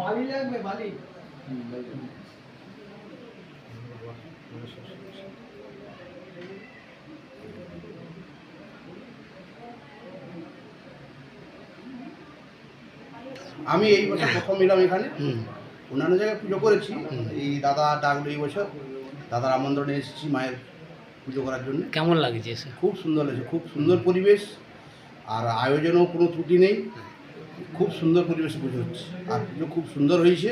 বালি লাগবে বালি। আমি এই বছর প্রথম এলাম এখানে। অন্যান্য জায়গায় পুজো করেছি। এই দাদা ডাকলো এই বছর। দাদার আমন্ত্রণে এসেছি মায়ের পুজো করার জন্য। কেমন লাগছে এসে? খুব সুন্দর লাগছে খুব সুন্দর পরিবেশ। আর আয়োজনেও কোনো ত্রুটি নেই। খুব সুন্দর পরিবেশে পুজো হচ্ছে। আর পুজো খুব সুন্দর হয়েছে।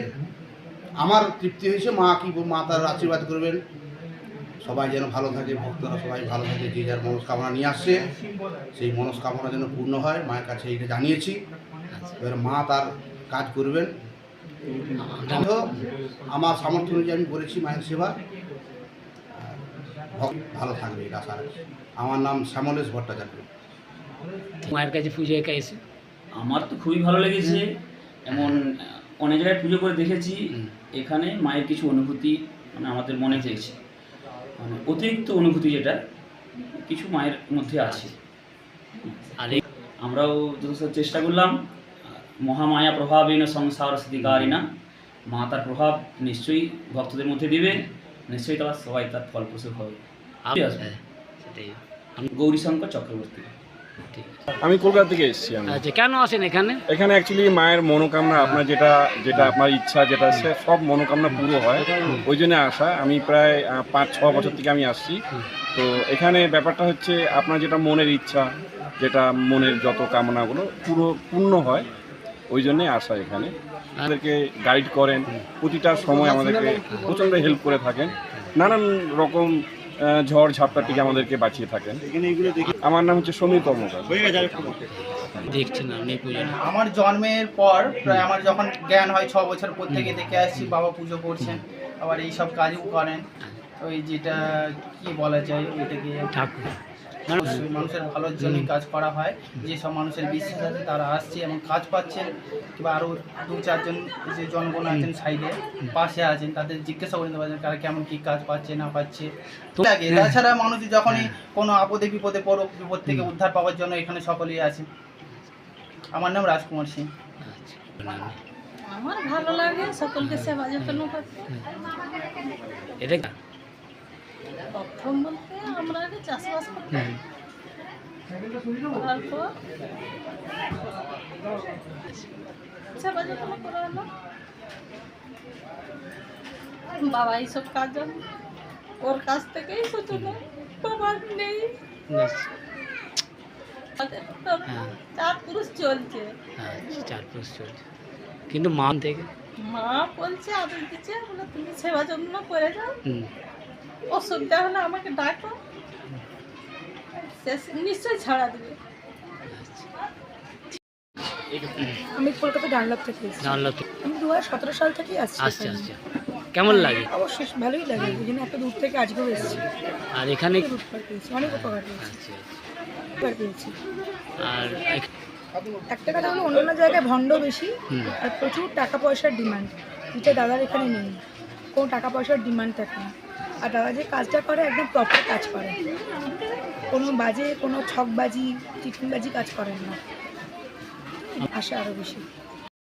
আমার তৃপ্তি হয়েছে, মা কি মা তার আশীর্বাদ করবেন। সবাই যেন ভালো থাকে, ভক্তরা সবাই ভালো থাকে, যে যার মনস্কামনা নিয়ে আসছে, সেই মনস্কামনা যেন পূর্ণ হয়, মায়ের কাছে এইটা জানিয়েছি। এবার মা তার কাজ করবেন। আমার সামর্থ্য অনুযায়ী আমি করেছি মায়ের সেবা। ভালো থাকবে এটা আশা আমার নাম শ্যামলেশ ভট্টাচার্য। মায়ের কাছে পুজো একা এসে আমার তো খুবই ভালো লেগেছে। এমন অনেক জায়গায় পুজো করে দেখেছি। এখানে মায়ের কিছু অনুভূতি মানে আমাদের মনে চেয়েছে। মানে অতিরিক্ত অনুভূতি যেটা কিছু মায়ের মধ্যে আছে। আর আমরাও যথেষ্ট চেষ্টা করলাম। মহামায়া প্রভাবেন সংসার স্থিতিকারিনা মা তার প্রভাব নিশ্চয়ই ভক্তদের মধ্যে দিবে। নিশ্চয়ই তারা সবাই তার ফলপ্রসূ হবে। আসবে। হ্যাঁ, গৌরীশঙ্কর চক্রবর্তী। আমি কলকাতা থেকে এসেছি আমি। আচ্ছা কেন আসেন এখানে? এখানে অ্যাকচুয়ালি মায়ের মনোকামনা আপনার যেটা যেটা আপনার ইচ্ছা যেটা সে সব মনোকামনা পুরো হয়। ওই জন্য আসা। আমি প্রায় পাঁচ ছ বছর থেকে আমি আসছি। তো এখানে ব্যাপারটা হচ্ছে আপনার যেটা মনের ইচ্ছা যেটা মনের যত কামনাগুলো পুরো পূর্ণ হয়। ওই জন্যে আসা এখানে। আমাদেরকে গাইড করেন। প্রতিটা সময় আমাদেরকে প্রচণ্ড হেল্প করে থাকেন। নানান রকম ঝড় ঝাপটা থেকে আমাদেরকে বাঁচিয়ে থাকেন। আমার নাম হচ্ছে সমীর কর্মকার। আমার জন্মের পর প্রায় আমার যখন জ্ঞান হয় ছ বছর পর থেকে দেখে আসছি বাবা পুজো করছেন আবার এইসব কাজও করেন। ওই যেটা কি বলা যায় ওইটাকে ঠাকুর। মানুষের ভালোর জন্যই কাজ করা হয় যেসব মানুষের বিশ্বাস আছে তারা আসছে এবং কাজ পাচ্ছেন কিংবা আরও দু চারজন যে জনগণ আছেন সাইডে পাশে আছেন তাদের জিজ্ঞাসা করে নিতে পারছেন তারা কেমন কী কাজ পাচ্ছে না পাচ্ছে। তো- লাগে। তাছাড়া মানুষ যখনই কোনো আপদে বিপদে পড়ুক বিপদ থেকে উদ্ধার পাওয়ার জন্য এখানে সকলেই আছে আমার নাম রাজকুমার সিং। আমার ভালো লাগে সকলকে সেবা যত্ন করতে। এটা প্রথম বলতে আমরা আগে চাষবাস করতাম হুম। করার পর সেবা যত্ন করা হলো? বাবা এইসব কাজ। ওর কাছ থেকেই সূচনা বাবা নেই। হ্যাঁ। চার পুরুষ চলছে। হ্যাঁ চার পুরুষ চলছে। কিন্তু মান থেকে? মা বলছে আদর দিচ্ছে। বলে তুমি সেবা যত্ন করে যাও। অসুবিধা হলে আমাকে ডাকো। সে নিশ্চয়ই ছাড়া দেবে। আমি কলকাতা ডানলপ থেকে এসেছি। আমি দু হাজার সতেরো সাল থেকেই আসছি আচ্ছা আচ্ছা কেমন লাগে? অবশ্যই ভালোই লাগে। এই জন্য এত দূর থেকে আজকেও এসেছি। আর এখানে অনেক উপকার পেয়েছি আচ্ছা, পেয়েছি। আর একটা কথা হলো অন্যান্য জায়গায় ভণ্ড বেশি আর প্রচুর টাকা পয়সার ডিমান্ড। যেটা দাদার এখানে নেই। কোনো টাকা পয়সার ডিমান্ড থাকে না। আর দাদা যে কাজটা করে, একদম প্রপার কাজ করে। কোনো বাজে, কোনো ছকবাজি চিটিংবাজি কাজ করেন না। আসে আরও বেশি।